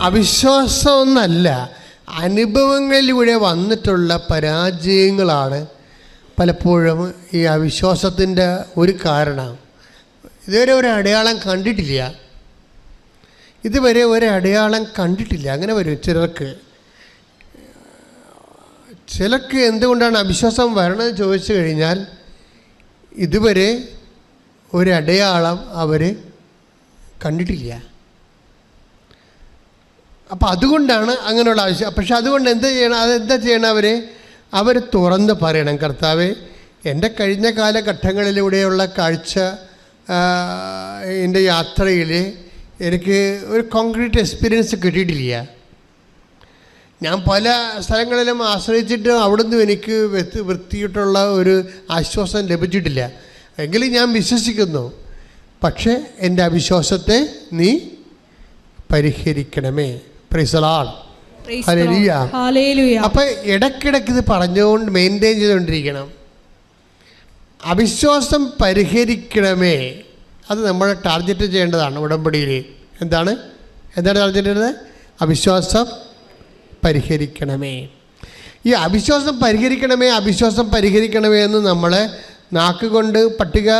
അവിശ്വാസമൊന്നല്ല അനുഭവങ്ങളിലൂടെ വന്നിട്ടുള്ള പരാജയങ്ങളാണ് പലപ്പോഴും ഈ അവിശ്വാസത്തിന്റെ ഒരു കാരണം. ഇതുവരെ ഒരു അടയാളം കണ്ടിട്ടില്ല. ഇതുവരെ ഒരു അടയാളം കണ്ടിട്ടില്ല. അങ്ങനെ വരും ചിലർക്ക്. ചിലർക്ക് എന്തുകൊണ്ടാണ് അവിശ്വാസം വരണമെന്ന് ചോദിച്ചു കഴിഞ്ഞാൽ ഇതുവരെ ഒരടയാളം അവർ കണ്ടിട്ടില്ല. അപ്പം അതുകൊണ്ടാണ് അങ്ങനെയുള്ള ആവശ്യം. പക്ഷെ അതുകൊണ്ട് എന്താ ചെയ്യണം? അതെന്താ ചെയ്യണം അവർ അവർ തുറന്ന് പറയണം. കർത്താവ് എന്റെ കഴിഞ്ഞ കാലഘട്ടങ്ങളിലൂടെയുള്ള കാഴ്ച എന്റെ യാത്രയിൽ എനിക്ക് ഒരു കോൺക്രീറ്റ് എക്സ്പീരിയൻസ് കിട്ടിയിട്ടില്ല. ഞാൻ പല സ്ഥലങ്ങളിലും ആശ്രയിച്ചിട്ട് അവിടുന്ന് എനിക്ക് വ്യക്തി വൃത്തിയിട്ടുള്ള ഒരു ആശ്വാസം ലഭിച്ചിട്ടില്ല. എങ്കിലും ഞാൻ വിശ്വസിക്കുന്നു. പക്ഷേ എന്റെ അവിശ്വാസത്തെ നീ പരിഹരിക്കണമേ. പ്രൈസലാൾ. അപ്പം ഇടയ്ക്കിടയ്ക്ക് ഇത് പറഞ്ഞുകൊണ്ട് മെയിന്റെയിൻ ചെയ്തുകൊണ്ടിരിക്കണം. അവിശ്വാസം പരിഹരിക്കണമേ. അത് നമ്മൾ ടാർഗറ്റ് ചെയ്യേണ്ടതാണ് ഉടമ്പടിയിൽ. എന്താണ്? എന്താണ് ടാർഗറ്റ് ചെയ്യേണ്ടത്? അവിശ്വാസം പരിഹരിക്കണമേ. ഈ അവിശ്വാസം പരിഹരിക്കണമേ അവിശ്വാസം പരിഹരിക്കണമേ എന്ന് നമ്മൾ നാക്കുകൊണ്ട് പട്ടിക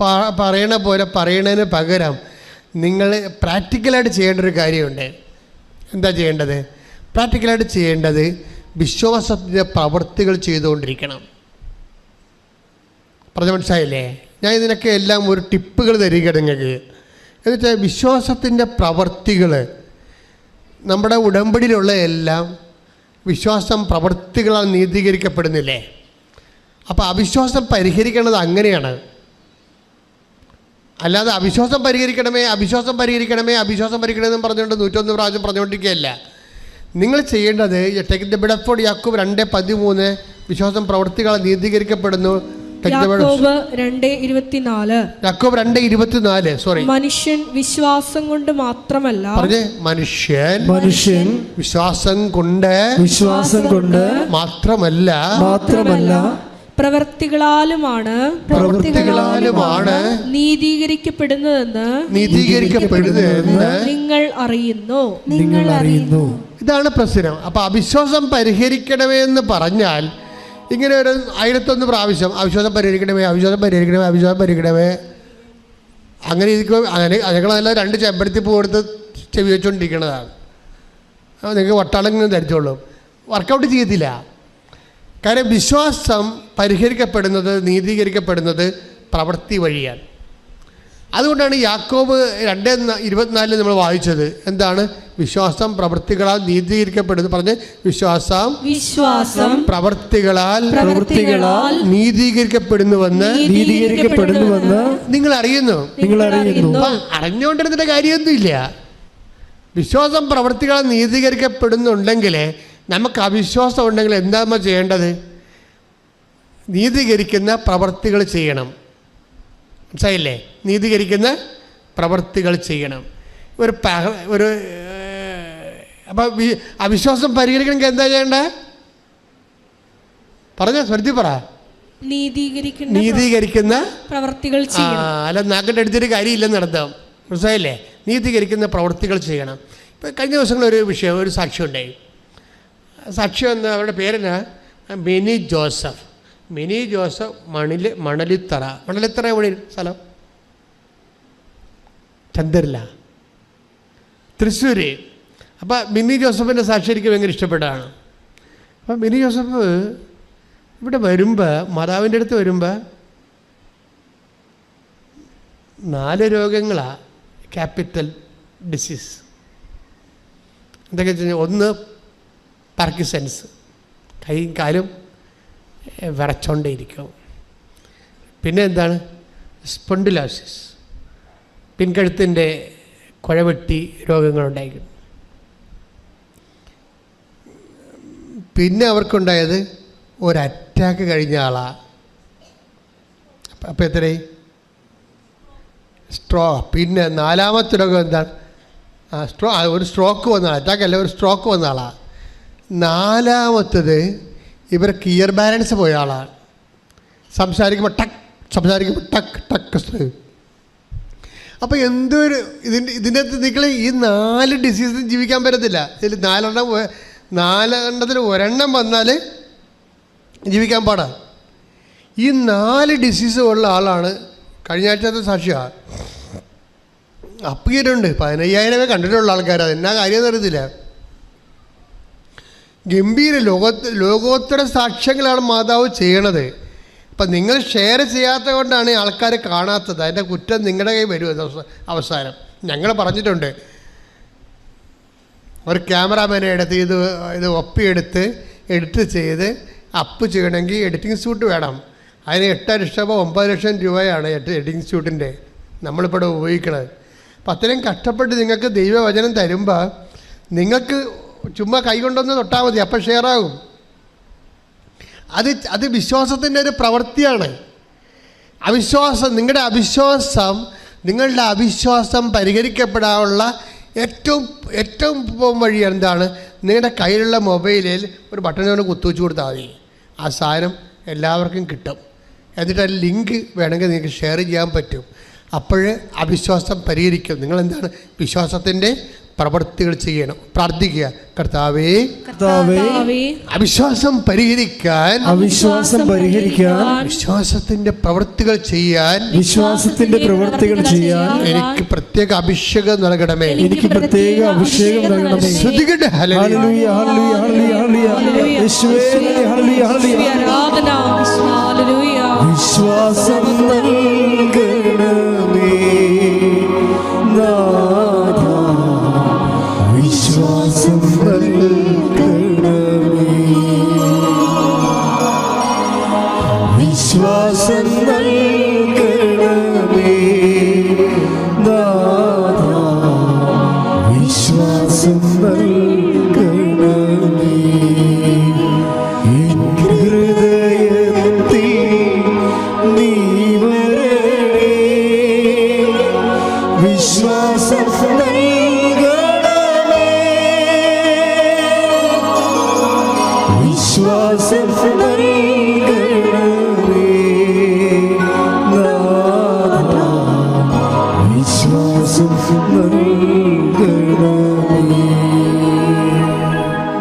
പ- പറയണ പോലെ പറയണതിന് പകരം നിങ്ങൾ പ്രാക്ടിക്കലായിട്ട് ചെയ്യേണ്ട ഒരു കാര്യമുണ്ട്. എന്താ ചെയ്യേണ്ടത്? പ്രാക്ടിക്കലായിട്ട് ചെയ്യേണ്ടത് വിശ്വാസത്തിന്റെ പ്രവൃത്തികൾ ചെയ്തുകൊണ്ടിരിക്കണം. പറഞ്ഞ മനസ്സിലായില്ലേ? ഞാൻ ഇതിനൊക്കെ എല്ലാം ഒരു ടിപ്പുകൾ തരിക നിങ്ങൾക്ക്. എന്നുവെച്ചാൽ വിശ്വാസത്തിന്റെ പ്രവൃത്തികൾ നമ്മുടെ ഉടമ്പടിയിലുള്ള എല്ലാം വിശ്വാസം പ്രവൃത്തികളാൽ നീതീകരിക്കപ്പെടുന്നില്ലേ? അപ്പോൾ അവിശ്വാസം പരിഹരിക്കേണ്ടത് അങ്ങനെയാണ്. അല്ലാതെ അവിശ്വാസം പരിഹരിക്കണമേ അവിശ്വാസം പരിഹരിക്കണമേ അവിശ്വാസം പരിഹരിക്കണമെന്ന് പറഞ്ഞുകൊണ്ട് നൂറ്റൊന്ന് പ്രാവശ്യം പറഞ്ഞുകൊണ്ടിരിക്കുകയല്ല. നിങ്ങൾ ചെയ്യേണ്ടത് ടേക്ക് ദ ബിഡഫോർഡ് യാക്കൂബ് രണ്ട് പതിമൂന്ന് വിശ്വാസം പ്രവൃത്തികളാൽ നീതീകരിക്കപ്പെടുന്നു യാക്കോബ് രണ്ട് ഇരുപത്തിനാല്. യാക്കോബ് രണ്ട് ഇരുപത്തിനാല് സോറി മനുഷ്യൻ വിശ്വാസം കൊണ്ട് മാത്രമല്ല പറഞ്ഞേ മനുഷ്യൻ മനുഷ്യൻ വിശ്വാസം കൊണ്ട് വിശ്വാസം കൊണ്ട് മാത്രമല്ല മാത്രമല്ല പ്രവർത്തികളാലുമാണ് പ്രവൃത്തികളാലുമാണ് നീതീകരിക്കപ്പെടുന്നതെന്ന് നീതീകരിക്കപ്പെടുന്നതെന്ന് നിങ്ങൾ അറിയുന്നു. നിങ്ങൾ അറിയുന്നു. ഇതാണ് പ്രശ്നം. അപ്പൊ അവിശ്വാസം പരിഹരിക്കണമേ എന്ന് പറഞ്ഞാൽ ഇങ്ങനെ ഒരു ആയിരത്തൊന്ന് പ്രാവശ്യം അവിശ്വാസം പരിഹരിക്കണമേ അവിശ്വാസം പരിഹരിക്കണമേ അവിശ്വാസം പരിഹരിക്കണമേ. അങ്ങനെ ഇരിക്കുമ്പോൾ അങ്ങനെ അതിനേക്കാളെല്ലാം രണ്ട് ചെമ്പരത്തി പൂ എടുത്ത് ചെവി വെച്ചുകൊണ്ടിരിക്കുന്നതാണ് നിങ്ങൾക്ക് ഇങ്ങനെ ധരിച്ചോളും. വർക്കൗട്ട് ചെയ്യത്തില്ല. കാരണം വിശ്വാസം പരിഹരിക്കപ്പെടുന്നത് നീതീകരിക്കപ്പെടുന്നത് പ്രവൃത്തി വഴിയാണ്. അതുകൊണ്ടാണ് യാക്കോബ് രണ്ട് ഇരുപത്തിനാലിൽ നമ്മൾ വായിച്ചത്. എന്താണ്? വിശ്വാസം പ്രവൃത്തികളാൽ നീതീകരിക്കപ്പെടുന്നു. പറഞ്ഞ് വിശ്വാസം വിശ്വാസം പ്രവൃത്തികളാൽ പ്രവൃത്തികളാൽ നീതീകരിക്കപ്പെടുന്നുവെന്ന് നീതീകരിക്കപ്പെടുന്നുവെന്ന് നിങ്ങൾ അറിയുന്നു നിങ്ങൾ അറിയുന്നു അറിഞ്ഞുകൊണ്ടിരുന്നിട്ട് കാര്യമൊന്നുമില്ല. വിശ്വാസം പ്രവൃത്തികളാൽ നീതീകരിക്കപ്പെടുന്നുണ്ടെങ്കിൽ നമുക്ക് അവിശ്വാസം ഉണ്ടെങ്കിൽ എന്താ നമ്മൾ ചെയ്യേണ്ടത്? നീതീകരിക്കുന്ന പ്രവൃത്തികൾ ചെയ്യണം. മനസ്സിലായില്ലേ? നീതീകരിക്കുന്ന പ്രവൃത്തികൾ ചെയ്യണം. ഒരു പക ഒരു അപ്പം അവിശ്വാസം പരിഹരിക്കണമെങ്കിൽ എന്താ ചെയ്യേണ്ടത് പറഞ്ഞ സ്വരുത്തി പറ. നീതീകരിക്കുന്ന നീതീകരിക്കുന്ന പ്രവർത്തികൾ അല്ല നാക്കിന്റെ അടുത്തൊരു കാര്യമില്ലെന്ന് നടത്താം മനസ്സിലായില്ലേ? നീതീകരിക്കുന്ന പ്രവൃത്തികൾ ചെയ്യണം. ഇപ്പം കഴിഞ്ഞ ദിവസങ്ങളിൽ ഒരു വിഷയം ഒരു സാക്ഷ്യം ഉണ്ടായി. സാക്ഷ്യം എന്ന് അവരുടെ പേരെന്നാ? ബെനി ജോസഫ്. മിനി ജോസഫ് മണിൽ മണലിത്തറ. മണലിത്തറ എവിടെ? സ്ഥലം? ചന്ദ്രല തൃശ്ശൂർ അപ്പോൾ മിനി ജോസഫിന്റെ സാക്ഷി ഭയങ്കര ഇഷ്ടപ്പെട്ടതാണ്. അപ്പം മിനി ജോസഫ് ഇവിടെ വരുമ്പോൾ മാതാവിന്റെ അടുത്ത് വരുമ്പോൾ നാല് രോഗങ്ങളാണ് ക്യാപിറ്റൽ ഡിസീസ്. എന്തൊക്കെ വെച്ച് കഴിഞ്ഞാൽ ഒന്ന് പാർക്കിസൻസ് കൈയും കാലും വിറച്ചോണ്ടേയിരിക്കും പിന്നെ എന്താണ്? സ്പൊണ്ടിലോസിസ് പിൻകഴുത്തിന്റെ കുഴവെട്ടി രോഗങ്ങളുണ്ടായിരിക്കും. പിന്നെ അവർക്കുണ്ടായത് ഒരു അറ്റാക്ക് കഴിഞ്ഞ ആളാണ് അപ്പോൾ എത്രയായി? സ്ട്രോ പിന്നെ നാലാമത്തെ രോഗം എന്താണ്? ആ സ്ട്രോ ഒരു സ്ട്രോക്ക് വന്ന അറ്റാക്ക് അല്ല ഒരു സ്ട്രോക്ക് വന്ന ആളാണ് നാലാമത്തത് ഇവർക്ക് ഇയർ ബാലൻസ് പോയ ആളാണ്. സംസാരിക്കുമ്പോൾ ടക്ക് സംസാരിക്കുമ്പോൾ ടക്ക് ടക്ക് അപ്പോൾ എന്തൊരു ഇതിന്റെ ഇതിന്റെ അകത്ത് നിങ്ങൾ ഈ നാല് ഡിസീസ് ജീവിക്കാൻ പറ്റത്തില്ല. ഇതിൽ നാലെണ്ണം നാലെണ്ണത്തിൽ ഒരെണ്ണം വന്നാൽ ജീവിക്കാൻ പാടാണ് ഈ നാല് ഡിസീസ് ഉള്ള ആളാണ് കഴിഞ്ഞ ആഴ്ചത്തെ സാക്ഷിയാണ് അപ്പീരുണ്ട് പതിനയ്യായിരമേ കണ്ടിട്ടുള്ള ആൾക്കാർ അത് എന്നാ കാര്യം അറിയത്തില്ല. ഗംഭീര ലോകത്ത് ലോകോത്തര സാക്ഷ്യങ്ങളാണ് മാതാവ് ചെയ്യണത്. അപ്പം നിങ്ങൾ ഷെയർ ചെയ്യാത്ത കൊണ്ടാണ് ആൾക്കാർ കാണാത്തത്. അതിന്റെ കുറ്റം നിങ്ങളുടെ കയ്യിൽ വരും. അവസാനം. ഞങ്ങൾ പറഞ്ഞിട്ടുണ്ട്. ഒരു ക്യാമറാമാനെ എടുത്ത് ഇത് ഇത് ഒപ്പിയെടുത്ത് എഡിറ്റ് ചെയ്ത് അപ്പ് ചെയ്യണമെങ്കിൽ എഡിറ്റിംഗ് സ്യൂട്ട് വേണം. അതിന് എട്ട് ലക്ഷം ഒമ്പത് ലക്ഷം രൂപയാണ് എട്ട് എഡിറ്റിംഗ് സ്യൂട്ടിന്റെ നമ്മളിപ്പോൾ ഉപയോഗിക്കുന്നത് അപ്പം അത്രയും കഷ്ടപ്പെട്ട് നിങ്ങൾക്ക് ദൈവവചനം തരുമ്പോൾ നിങ്ങൾക്ക് ചുമ്മാ കൈകൊണ്ടൊന്ന് തൊട്ടാൽ മതി അപ്പം ഷെയർ ആകും അത് അത് വിശ്വാസത്തിന്റെ ഒരു പ്രവൃത്തിയാണ്. അവിശ്വാസം നിങ്ങളുടെ അവിശ്വാസം നിങ്ങളുടെ അവിശ്വാസം പരിഹരിക്കപ്പെടാനുള്ള ഏറ്റവും ഏറ്റവും വഴി എന്താണ്? നിങ്ങളുടെ കയ്യിലുള്ള മൊബൈലിൽ ഒരു ബട്ടൺ കൊണ്ട് കുത്തുവെച്ച് കൊടുത്താൽ മതി. ആ സാധനം എല്ലാവർക്കും കിട്ടും. എന്നിട്ട് ആ ലിങ്ക് വേണമെങ്കിൽ നിങ്ങൾക്ക് ഷെയർ ചെയ്യാൻ പറ്റും. അപ്പോൾ അവിശ്വാസം പരിഹരിക്കും. നിങ്ങളെന്താണ്? വിശ്വാസത്തിന്റെ പ്രവൃത്തികൾ ചെയ്യണം. പ്രാർത്ഥിക്കുക. കർത്താവേ അവിശ്വാസം പരിഹരിക്കാൻ അവിശ്വാസം പരിഹരിക്കാൻ വിശ്വാസത്തിന്റെ പ്രവൃത്തികൾ ചെയ്യാൻ വിശ്വാസത്തിന്റെ പ്രവൃത്തികൾ ചെയ്യാൻ എനിക്ക് പ്രത്യേക അഭിഷേകം നൽകണമേ. എനിക്ക് പ്രത്യേക അഭിഷേകം നൽകണമേ. ശ്രദ്ധിക്കട്ടെ. ഹല്ലേലൂയ. ഹല്ലേലൂയ ഹല്ലേലൂയ യേശുവേ ഹല്ലേലൂയ വിശ്വാസം നൽകണമേ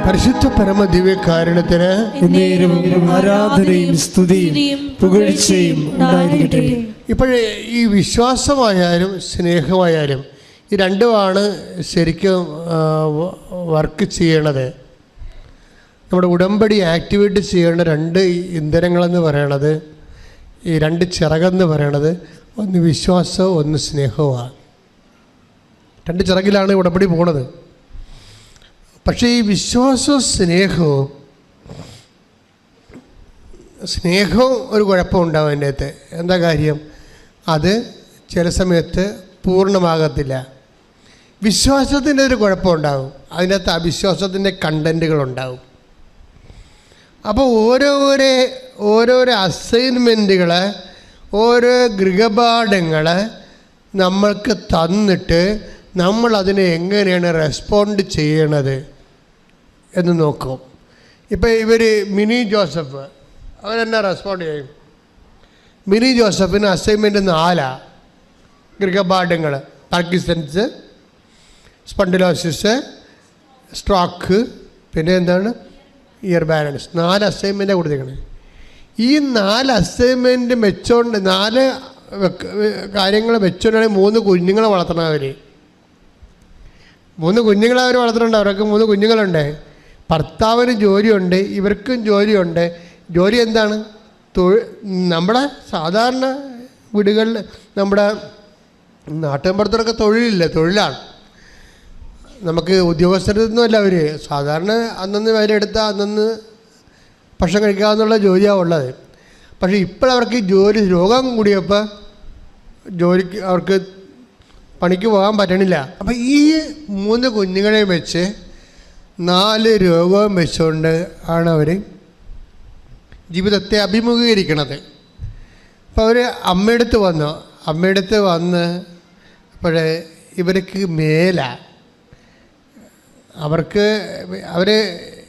പരിശുദ്ധ പരമ ദിവ്യകാരണത്തിന് എന്നേരവും ആരാധനയും സ്തുതിയും പുകഴ്ചയും ഉണ്ടായിരിക്കട്ടെ. ഇപ്പോഴേ ഈ വിശ്വാസമായാലും സ്നേഹമായാലും ഈ രണ്ടുമാണ് ശരിക്കും വർക്ക് ചെയ്യണത്. നമ്മുടെ ഉടമ്പടി ആക്ടിവേറ്റ് ചെയ്യേണ്ട രണ്ട് ഇന്ധനങ്ങളെന്ന് പറയണത് ഈ രണ്ട് ചിറകെന്ന് പറയണത് ഒന്ന് വിശ്വാസവും ഒന്ന് സ്നേഹവുമാണ്. രണ്ട് ചിറകിലാണ് ഉടമ്പടി പോണത്. പക്ഷേ ഈ വിശ്വാസവും സ്നേഹവും സ്നേഹവും ഒരു കുഴപ്പമുണ്ടാവും അതിന്റെ അകത്ത്. എന്താ കാര്യം? അത് ചില സമയത്ത് പൂർണമാകത്തില്ല. വിശ്വാസത്തിന്റെ ഒരു കുഴപ്പമുണ്ടാകും അതിനകത്ത് അവിശ്വാസത്തിന്റെ കണ്ടന്റുകളുണ്ടാവും അപ്പോൾ ഓരോരോ ഓരോരോ അസൈൻമെന്റുകൾ ഓരോ ഗൃഹപാഠങ്ങൾ നമ്മൾക്ക് തന്നിട്ട് നമ്മൾ അതിനെ എങ്ങനെയാണ് റെസ്പോണ്ട് ചെയ്യണത് എന്ന് നോക്കും. ഇപ്പോൾ ഇവർ മിനി ജോസഫ് അവരെന്നാ റെസ്പോണ്ട് ചെയ്യും? മിനി ജോസഫിന് അസൈൻമെന്റ് നാലാ ഗൃഹപാഠങ്ങൾ പാർക്കിസൺസ് സ്പണ്ടിലോസിസ് സ്ട്രോക്ക് പിന്നെ എന്താണ്? ഇയർ ബാലൻസ് നാല് അസൈൻമെന്റാണ് കൊടുത്തേക്കണേ. ഈ നാല് അസൈൻമെന്റ് വെച്ചോണ്ട് നാല് കാര്യങ്ങൾ വെച്ചോണ്ടാണ് മൂന്ന് കുഞ്ഞുങ്ങളെ വളർത്തണം അവർ മൂന്ന് കുഞ്ഞുങ്ങളെ അവർ വളർത്തുന്നുണ്ട് അവർക്ക് മൂന്ന് കുഞ്ഞുങ്ങളുണ്ട്. ഭർത്താവിന് ജോലിയുണ്ട്. ഇവർക്കും ജോലിയുണ്ട്. ജോലി എന്താണ്? തൊഴിൽ നമ്മുടെ സാധാരണ വീടുകളിൽ നമ്മുടെ നാട്ടിൻപുറത്തൊക്കെ തൊഴിലില്ല. തൊഴിലാണ്. നമുക്ക് ഉദ്യോഗസ്ഥരൊന്നുമല്ല അവർ സാധാരണ അന്നന്ന് വേലെടുത്ത അന്നന്ന് ഭക്ഷണം കഴിക്കാമെന്നുള്ള ജോലിയാണ് ഉള്ളത്. പക്ഷേ ഇപ്പോഴവർക്ക് ജോലി രോഗം കൂടിയപ്പോൾ ജോലിക്ക് അവർക്ക് പണിക്ക് പോകാൻ പറ്റണില്ല. അപ്പം ഈ മൂന്ന് കുഞ്ഞുങ്ങളെ വെച്ച് നാല് രോഗവും വെച്ചുകൊണ്ട് ആണ് അവർ ജീവിതത്തെ അഭിമുഖീകരിക്കണത്. അപ്പോൾ അവർ അമ്മയടുത്ത് വന്നു. അമ്മയടുത്ത് വന്ന് അപ്പോഴേ ഇവർക്ക് മേല അവർക്ക് അവർ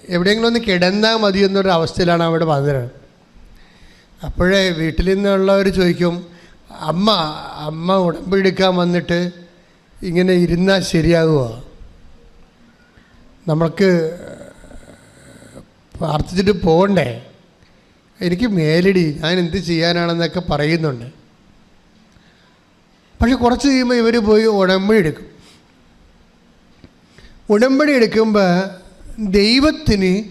എവിടെയെങ്കിലും ഒന്ന് കിടന്നാൽ മതി എന്നൊരു അവസ്ഥയിലാണ് അവിടെ വന്നത്. അപ്പോഴേ വീട്ടിൽ നിന്നുള്ളവർ ചോദിക്കും അമ്മ അമ്മ ഉടമ്പെടുക്കാൻ വന്നിട്ട് ഇങ്ങനെ ഇരുന്നാൽ ശരിയാകുമോ നമ്മൾക്ക് പ്രാർത്ഥിച്ചിട്ട് പോകണ്ടേ? എനിക്ക് മേലടി ഞാൻ എന്ത് ചെയ്യാനാണെന്നൊക്കെ പറയുന്നുണ്ട്. പക്ഷെ കുറച്ച് കഴിയുമ്പോൾ ഇവർ പോയി ഉടമ്പടി എടുക്കും. ഉടമ്പടി എടുക്കുമ്പോൾ ദൈവത്തിന്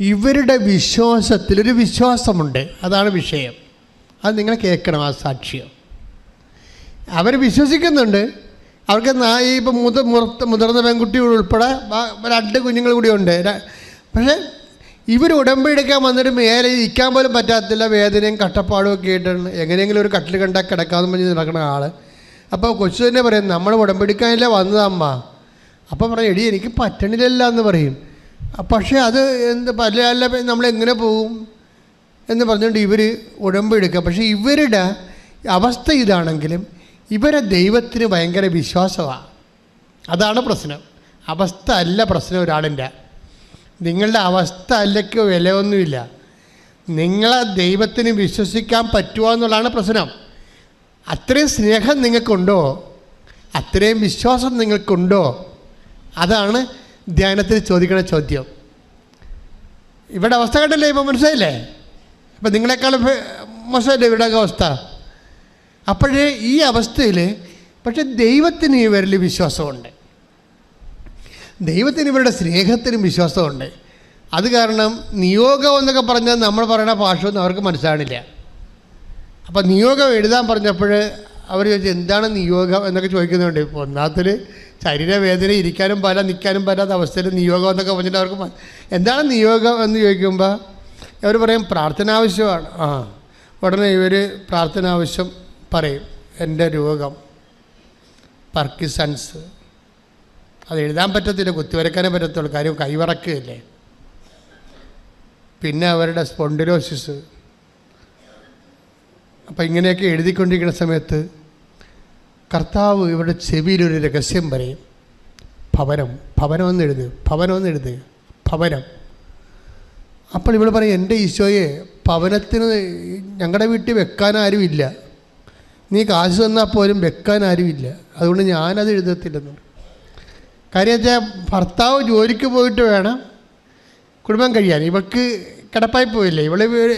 ഇവരുടെ വിശ്വാസത്തിലൊരു വിശ്വാസമുണ്ട്. അതാണ് വിഷയം. അത് നിങ്ങൾ കേൾക്കണം ആ സാക്ഷ്യം. അവർ വിശ്വസിക്കുന്നുണ്ട്. അവർക്ക് നായി ഇപ്പം മുത മുറത്ത് മുതിർന്ന പെൺകുട്ടി ഉൾപ്പെടെ രണ്ട് കുഞ്ഞുങ്ങൾ കൂടി ഉണ്ട്. പക്ഷേ ഇവർ ഉടമ്പടി എടുക്കാൻ വന്നിട്ട് മേലെ ഇരിക്കാൻ പോലും പറ്റാത്തില്ല. വേദനയും കട്ടപ്പാടും ഒക്കെ ആയിട്ടാണ്. എങ്ങനെയെങ്കിലും ഒരു കട്ടിൽ കണ്ടാൽ കിടക്കാമെന്ന് പറഞ്ഞ് നടക്കുന്ന ആൾ അപ്പോൾ കൊച്ചു തന്നെ പറയും നമ്മൾ ഉടമ്പടിക്കാനല്ലേ വന്നതമ്മ അപ്പോൾ പറയും എടി എനിക്ക് പറ്റണില്ല എന്ന് പറയും. പക്ഷേ അത് എന്ത് പല അല്ല നമ്മൾ എങ്ങനെ പോകും എന്ന് പറഞ്ഞുകൊണ്ട് ഇവർ ഉടമ്പെടുക്കുക പക്ഷേ ഇവരുടെ അവസ്ഥ ഇതാണെങ്കിലും ഇവരെ ദൈവത്തിന് ഭയങ്കര വിശ്വാസമാണ് അതാണ് പ്രശ്നം. അവസ്ഥ അല്ല പ്രശ്നം ഒരാളിന്റെ. നിങ്ങളുടെ അവസ്ഥ അല്ലയ്ക്ക് വിലയൊന്നുമില്ല. നിങ്ങളെ ദൈവത്തിന് വിശ്വസിക്കാൻ പറ്റുമോ എന്നുള്ളതാണ് പ്രശ്നം. അത്രയും സ്നേഹം നിങ്ങൾക്കുണ്ടോ? അത്രയും വിശ്വാസം നിങ്ങൾക്കുണ്ടോ? അതാണ് ധ്യാനത്തിൽ ചോദിക്കുന്ന ചോദ്യം. ഇവിടെ അവസ്ഥ കണ്ടല്ലേ ഇപ്പോൾ മനസ്സിലായില്ലേ? ഇപ്പം നിങ്ങളെക്കാളും ഭേ- മോശമല്ലേ ഇവിടെ അവസ്ഥ? അപ്പോഴേ ഈ അവസ്ഥയിൽ പക്ഷെ ദൈവത്തിന് ഇവരിൽ വിശ്വാസമുണ്ട്. ദൈവത്തിന് ഇവരുടെ സ്നേഹത്തിനും വിശ്വാസമുണ്ട്. അത് കാരണം നിയോഗം എന്നൊക്കെ പറഞ്ഞാൽ നമ്മൾ പറയുന്ന ഭാഷയൊന്നും അവർക്ക് മനസ്സിലാണില്ല അപ്പോൾ നിയോഗം എഴുതാൻ പറഞ്ഞപ്പോൾ അവർ ചോദിച്ചു എന്താണ് നിയോഗം എന്നൊക്കെ ചോദിക്കുന്നുണ്ട്. ഇപ്പോൾ ഒന്നാമത്തിൽ ശരീരവേദന ഇരിക്കാനും പല നിൽക്കാനും പറ്റാത്ത അവസ്ഥയിൽ നിയോഗം എന്നൊക്കെ പറഞ്ഞിട്ട് അവർക്ക് എന്താണ് നിയോഗം എന്ന് ചോദിക്കുമ്പോൾ അവർ പറയും പ്രാർത്ഥന ആവശ്യമാണ്. ആ ഉടനെ ഇവർ പ്രാർത്ഥന ആവശ്യം പറയും. എന്റെ രോഗം പർക്കിസൺസ് അത് എഴുതാൻ പറ്റത്തില്ല കുത്തിവരക്കാനേ പറ്റത്തുള്ളൂ. കാര്യം കൈവറക്കുകയല്ലേ. പിന്നെ അവരുടെ സ്പോണ്ടിലോസിസ്. അപ്പം ഇങ്ങനെയൊക്കെ എഴുതിക്കൊണ്ടിരിക്കുന്ന സമയത്ത് കർത്താവ് ഇവരുടെ ചെവിയിലൊരു രഹസ്യം പറയും. ഭവനം ഭവനം എന്ന് എഴുതുക ഭവനം എന്ന് എഴുതുക ഭവനം. അപ്പോൾ ഇവൾ പറയും എന്റെ ഈശോയെ ഭവനത്തിന് ഞങ്ങളുടെ വീട്ടിൽ വെക്കാൻ ആരുമില്ല നീ കാശ് തന്നാൽ പോലും വെക്കാൻ ആരുമില്ല അതുകൊണ്ട് ഞാനത് എഴുതത്തില്ലെന്ന്. കാര്യം വെച്ചാൽ ഭർത്താവ് ജോലിക്ക് പോയിട്ട് വേണം കുടുംബം കഴിയാൻ. ഇവൾക്ക് കിടപ്പായി പോയില്ലേ? ഇവൾ വേ-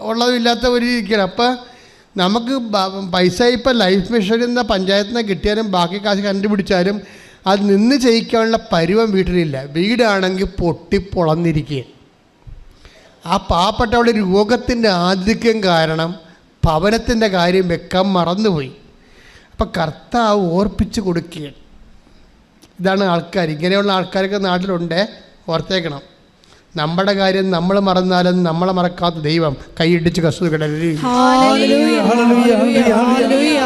ഉള്ളതും ഇല്ലാത്ത ഒരു ഇരിക്കണം അപ്പം നമുക്ക് പൈസ ഇപ്പം ലൈഫ് മിഷൻ എന്ന പഞ്ചായത്തിൽ നിന്ന് കിട്ടിയാലും ബാക്കി കാശ് കണ്ടുപിടിച്ചാലും അത് നിന്ന് ചെയ്യിക്കാനുള്ള പരുവം വീട്ടിലില്ല. വീടാണെങ്കിൽ പൊട്ടിപ്പൊളന്നിരിക്കുക ആ പാവപ്പെട്ടവളുടെ രോഗത്തിന്റെ ആധിക്യം കാരണം ഭവനത്തിന്റെ കാര്യം വെക്കാൻ മറന്നുപോയി. അപ്പം കർത്താവ് ഓർപ്പിച്ച് കൊടുക്കുകയാണ്. ഇതാണ് ആൾക്കാർ. ഇങ്ങനെയുള്ള ആൾക്കാരൊക്കെ നാട്ടിലുണ്ട്. ഓർത്തേക്കണം. നമ്മുടെ കാര്യം നമ്മൾ മറന്നാലും നമ്മളെ മറക്കാത്ത ദൈവം കൈയിടിച്ച് കസ്തു കിടലി ഹല്ലേലൂയ, ഹല്ലേലൂയ,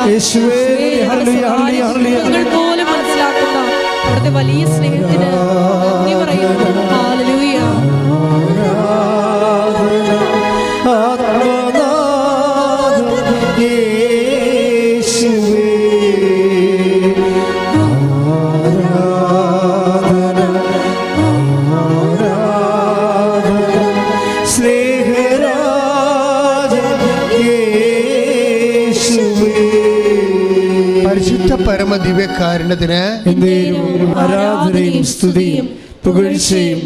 പരിശുദ്ധ പരമ ദിവ്യകാരുണ്യത്തിന് ആരാധനയും സ്തുതിയും പുകഴ്ചയും